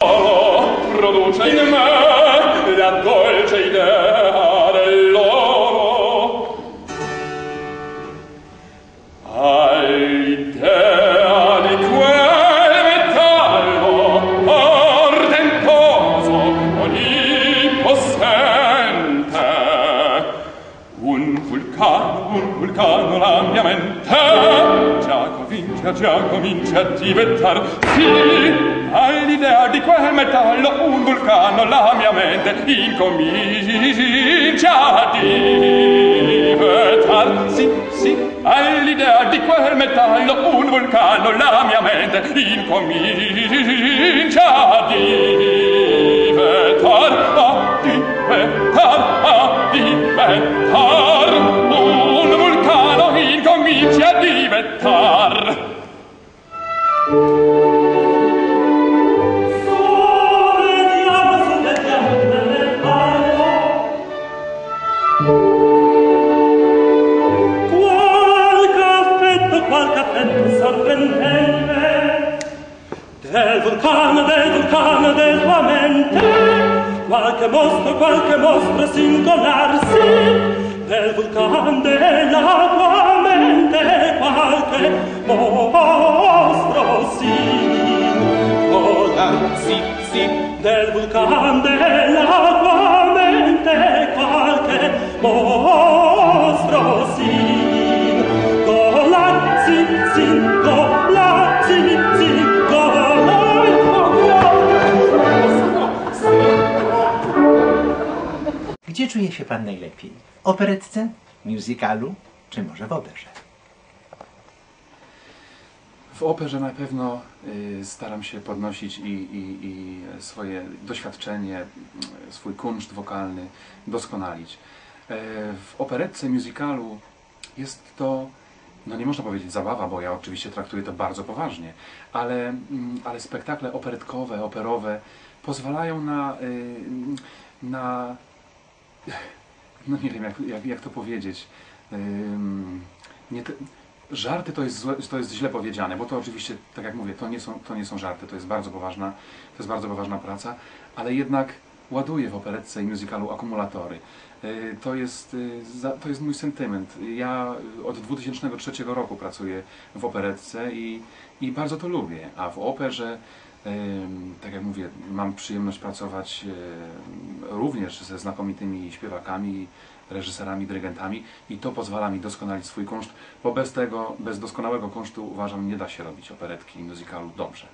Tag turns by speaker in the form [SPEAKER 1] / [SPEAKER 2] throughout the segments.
[SPEAKER 1] produce in me la dolce idea dell'oro. All'idea di quel metallo ardentoso onnipossente. Un vulcano un vulcano la mia mente. Già comincia già comincia a diventar sì all'idea di quel metallo un vulcano la mia mente incomincia a diventar sì all'idea di quel metallo un vulcano la mia mente incomincia a diventar a diventar a diventar un vulcano incomincia a diventar
[SPEAKER 2] Thank you. del vulcano del vulcano del tua mente. Qualche mostro, qualche mostro singolarsi. Del vulcano della tua mente. Qualche mostro singolarsi sì, del vulcano della tua mente. Qualche mostro.
[SPEAKER 3] Czuje się pan najlepiej? Operetce, musicalu, czy może w operze?
[SPEAKER 4] W operze na pewno y, staram się podnosić i, i, i swoje doświadczenie, y, swój kunszt wokalny doskonalić. E, w operetce, musicalu jest to, no nie można powiedzieć zabawa, bo ja oczywiście traktuję to bardzo poważnie, ale, mm, ale spektakle operetkowe, operowe pozwalają na, y, na no nie wiem jak, jak, jak to powiedzieć. Nie te, żarty to jest, złe, to jest źle powiedziane, bo to oczywiście, tak jak mówię, to nie, są, to nie są żarty, to jest bardzo poważna, to jest bardzo poważna praca, ale jednak ładuję w operetce i musicalu akumulatory. Y, To jest, y, to jest mój sentyment. Ja od 2003 roku pracuję w operetce i, i bardzo to lubię, a w operze Tak jak mówię, mam przyjemność pracować również ze znakomitymi śpiewakami, reżyserami, dyrygentami i to pozwala mi doskonalić swój kunszt, bo bez tego, bez doskonałego kunsztu uważam nie da się robić operetki i musicalu dobrze.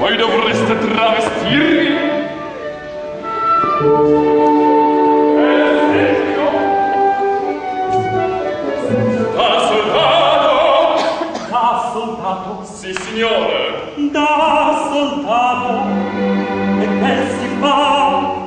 [SPEAKER 1] Voi dovreste Sì, signore.
[SPEAKER 2] Da soldato, e che si fa,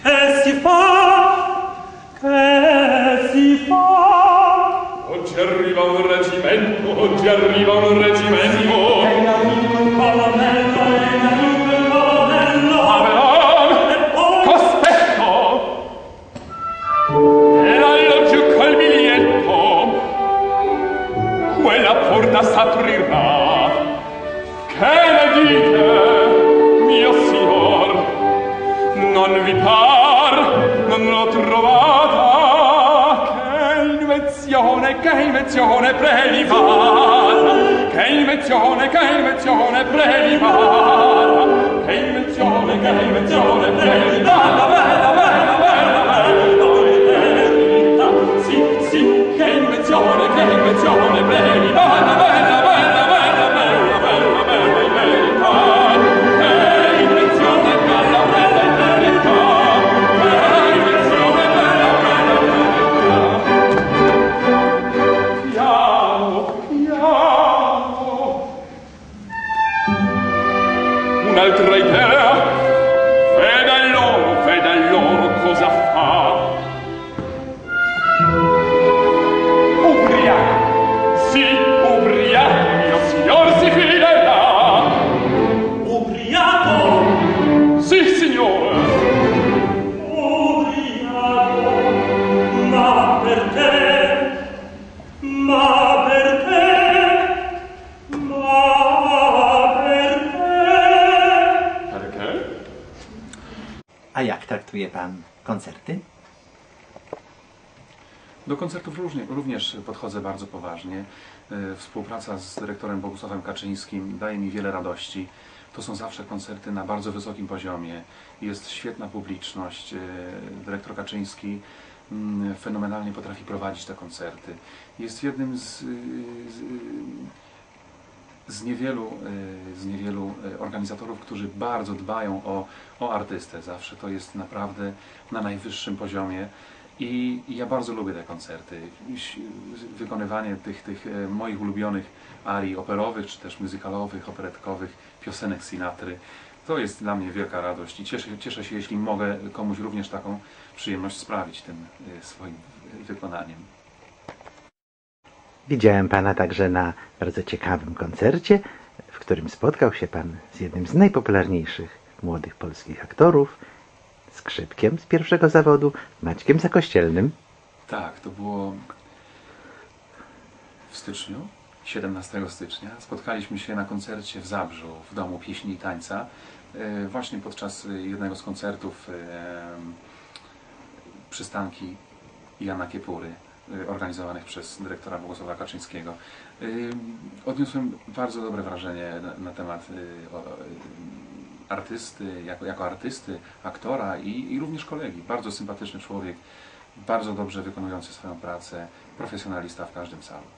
[SPEAKER 2] che si fa, che si fa.
[SPEAKER 1] Oggi arriva un reggimento, oggi arriva un reggimento.
[SPEAKER 2] E la e la vita in Parlamento.
[SPEAKER 1] Avelon!
[SPEAKER 2] E poi...
[SPEAKER 1] Cospetto! Invenzione, prelibata Che invenzione, che invenzione prelibata Che invenzione, che invenzione prelibata un'altra idea? Veda loro veda loro cosa fa?
[SPEAKER 3] Traktuje Pan koncerty?
[SPEAKER 4] Do koncertów różnie, również podchodzę bardzo poważnie. E, Współpraca z dyrektorem Bogusławem Kaczyńskim daje mi wiele radości. To są zawsze koncerty na bardzo wysokim poziomie. Jest świetna publiczność. E, Dyrektor Kaczyński mm, fenomenalnie potrafi prowadzić te koncerty. Jest jednym z, z, z niewielu, e, z niewielu e, organizatorów, którzy bardzo dbają o, o artystę. Zawsze to jest naprawdę na najwyższym poziomie. I, ja bardzo lubię te koncerty. Wykonywanie tych, tych e, moich ulubionych arii operowych, czy też muzykalowych, operetkowych, piosenek Sinatry. To jest dla mnie wielka radość i cieszę, cieszę się, jeśli mogę komuś również taką przyjemność sprawić tym swoim wykonaniem.
[SPEAKER 3] Widziałem Pana także na bardzo ciekawym koncercie, w którym spotkał się Pan z jednym z najpopularniejszych młodych polskich aktorów, skrzypkiem z pierwszego zawodu, Maćkiem Zakościelnym.
[SPEAKER 4] Tak, to było w styczniu, 17 stycznia. Spotkaliśmy się na koncercie w Zabrzu, w Domu Pieśni i Tańca. e, Właśnie podczas jednego z koncertów e, przystanki Jana Kiepury, organizowanych przez dyrektora Bogusława Kaczyńskiego. E, Odniosłem bardzo dobre wrażenie na, temat e, artysty, jako, jako artysty, aktora i, i również kolegi. Bardzo sympatyczny człowiek, bardzo dobrze wykonujący swoją pracę, profesjonalista w każdym calu.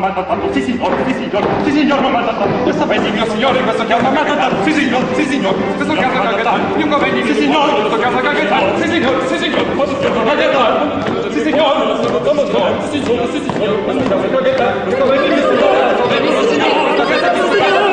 [SPEAKER 2] maltrattato, sì signor, sì signor, sì signor maltrattato.
[SPEAKER 1] Lo sapete, mio signore, questo caso ha maltrattato, sì signor, sì signor, questo caso ha maltrattato. Io convegni, sì signor, questo caso ha maltrattato, sì signor, sì signor, questo caso ha maltrattato, sì signor, questo caso ha maltrattato, sì signor, sì signor,
[SPEAKER 2] questo caso
[SPEAKER 5] ha maltrattato, sì signor, questo caso ha maltrattato, sì signor, questo
[SPEAKER 2] caso ha maltrattato, sì signor, questo caso ha maltrattato, sì signor,
[SPEAKER 1] questo caso ha maltrattato,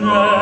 [SPEAKER 1] Yeah.